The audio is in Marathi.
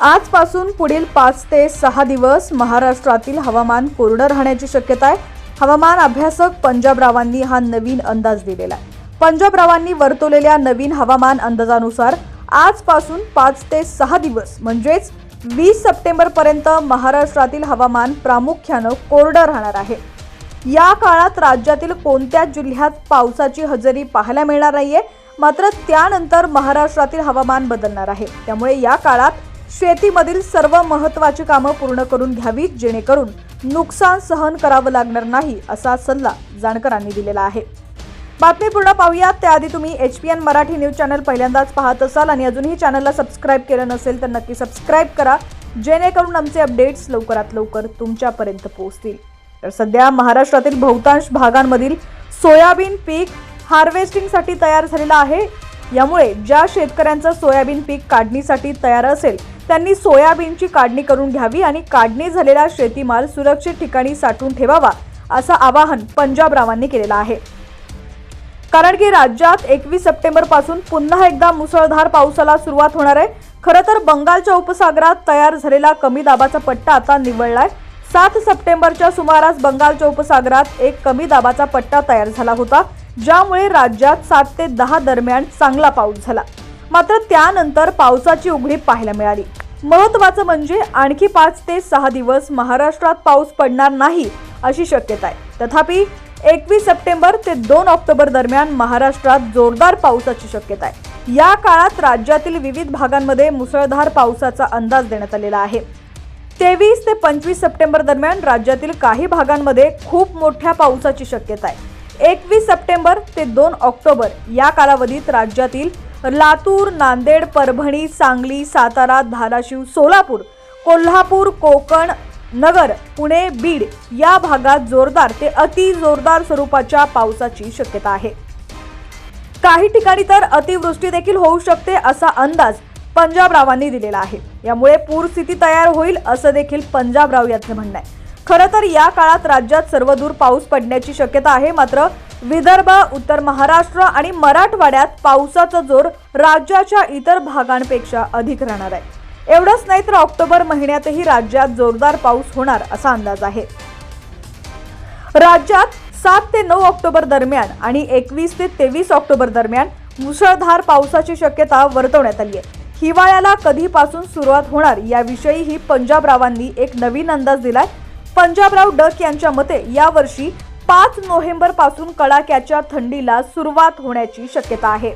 आजपासून पुढील पाच ते सहा दिवस महाराष्ट्रातील हवामान कोरडं राहण्याची शक्यता आहे. हवामान अभ्यासक पंजाबरावांनी हा नवीन अंदाज दिलेला आहे. पंजाबरावांनी वर्तवलेल्या नवीन हवामान अंदाजानुसार आजपासून पाच ते सहा दिवस म्हणजेच वीस सप्टेंबरपर्यंत महाराष्ट्रातील हवामान प्रामुख्यानं कोरडं राहणार आहे. या काळात राज्यातील कोणत्या जिल्ह्यात पावसाची हजेरी पाहायला मिळणार नाहीये मात्र त्यानंतर महाराष्ट्रातील हवामान बदलणार आहे. त्यामुळे या काळात शेतीमधील सर्व महत्त्वाची कामं पूर्ण करून घ्यावीत जेणेकरून नुकसान सहन करावं लागणार नाही असा सल्ला जाणकारांनी दिलेला आहे. बातमी पूर्ण पाहूयात. त्याआधी तुम्ही H P N Marathi news channel पहिल्यांदाच पाहत असाल आणि अजूनही चॅनलला सबस्क्राईब केलं नसेल तर नक्की सबस्क्राईब करा जेणेकरून आमचे अपडेट्स लवकरात लवकर तुमच्यापर्यंत पोहोचतील. तर सध्या महाराष्ट्रातील बहुतांश भागांमधील सोयाबीन पीक हार्वेस्टिंगसाठी तयार झालेलं आहे. यामुळे ज्या शेतकऱ्यांचं सोयाबीन पीक काढणीसाठी तयार असेल त्यांनी सोयाबीनची काढणी करून घ्यावी आणि काढणी झालेला शेतीमाल सुरक्षित ठिकाणी साठवून ठेवावा असं आवाहन पंजाबरावांनी केलेलं आहे. कारण की राज्यात एकवीस सप्टेंबरपासून पुन्हा एकदा मुसळधार पावसाला सुरुवात होणार आहे. खरं तर बंगालच्या उपसागरात तयार झालेला कमी दाबाचा पट्टा आता निवळलाय. सात सप्टेंबरच्या सुमारास बंगालच्या उपसागरात एक कमी दाबाचा पट्टा तयार झाला होता ज्यामुळे राज्यात सात ते दहा दरम्यान चांगला पाऊस झाला. मात्र त्यानंतर पावसाची उघडी पाहायला मिळाली. महत्वाचं म्हणजे आणखी पाच ते सहा दिवस महाराष्ट्रात पाऊस पडणार नाही अशी शक्यता आहे. तथापि एकवीस सप्टेंबर ते दोन ऑक्टोबर दरम्यान महाराष्ट्रात जोरदार पावसाची शक्यता आहे. या काळात राज्यातील विविध भागांमध्ये मुसळधार पावसाचा अंदाज देण्यात आलेला आहे. तेवीस ते पंचवीस सप्टेंबर दरम्यान राज्यातील काही भागांमध्ये खूप मोठ्या पावसाची शक्यता आहे. एकवीस सप्टेंबर ते दोन ऑक्टोबर या कालावधीत राज्यातील लातूर नांदेड परभणी सांगली सातारा धाराशिव सोलापूर कोल्हापूर कोकण नगर पुणे बीड या भागात जोरदार ते अति जोरदार स्वरूपाच्या पावसाची शक्यता आहे. काही ठिकाणी तर अतिवृष्टी देखील होऊ शकते असा अंदाज पंजाबरावांनी दिलेला आहे. यामुळे पूरस्थिती तयार होईल असं देखील पंजाबराव यांचं म्हणणं आहे. खरं तर या काळात राज्यात सर्वदूर पाऊस पडण्याची शक्यता आहे मात्र विदर्भ उत्तर महाराष्ट्र आणि मराठवाड्यात पावसाचा जोर राज्याच्या इतर भागांपेक्षा अधिक राहणार आहे. एवढंच नाही तर ऑक्टोबर महिन्यातही राज्यात जोरदार पाऊस होणार असा अंदाज आहे. राज्यात सात ते नऊ ऑक्टोबर दरम्यान आणि एकवीस ते तेवीस ऑक्टोबर दरम्यान मुसळधार पावसाची शक्यता वर्तवण्यात आली आहे. हिवाळ्याला कधीपासून सुरुवात होणार याविषयीही पंजाबरावांनी एक नवीन अंदाज दिलाय. पंजाबराव डक यांच्या मते यावर्षी पाच नोव्हेंबरपासून कडाक्याच्या थंडीला सुरुवात होण्याची शक्यता आहे.